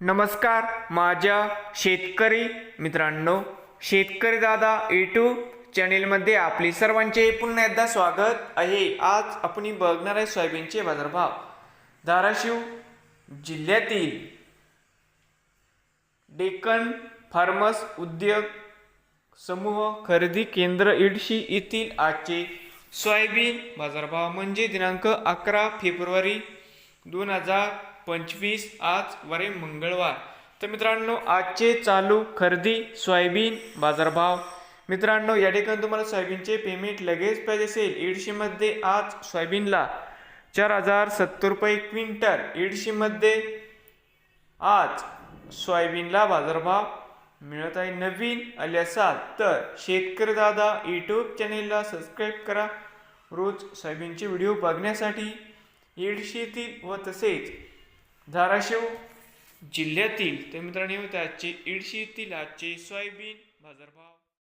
नमस्कार माझ्या शेतकरी मित्रांनो शेतकरी दादा यूट्यूब चॅनेलमध्ये आपले सर्वांचे पुन्हा एकदा स्वागत आहे. आज आपण बघणार आहे सोयाबीनचे बाजारभाव. धाराशिव जिल्ह्यातील डेक्कन फार्मस उद्योग समूह खरेदी केंद्र इडशी येथील आजचे सोयाबीन बाजारभाव म्हणजे दिनांक अकरा फेब्रुवारी दोन हजार पंचवीस आज वारे मंगळवार. तर मित्रांनो आजचे चालू खरेदी सोयाबीन बाजारभाव. मित्रांनो या ठिकाणी तुम्हाला सोयाबीनचे पेमेंट लगेच पाहिजे असेल. ईडशीमध्ये आज सोयाबीनला चार हजार सत्तर रुपये क्विंटल. ईडशीमध्ये आज सोयाबीनला बाजारभाव मिळत आहे. नवीन आले असाल तर शेतकरी दादा यूट्यूब चॅनेलला सबस्क्राईब करा. रोज सोयाबीनचे व्हिडिओ बघण्यासाठी इडशीतील व तसेच धाराशिव जिल्ह्यातील ते मित्रांनो आजचे इडशीतील आजचे सोयाबीन बाजारभाव.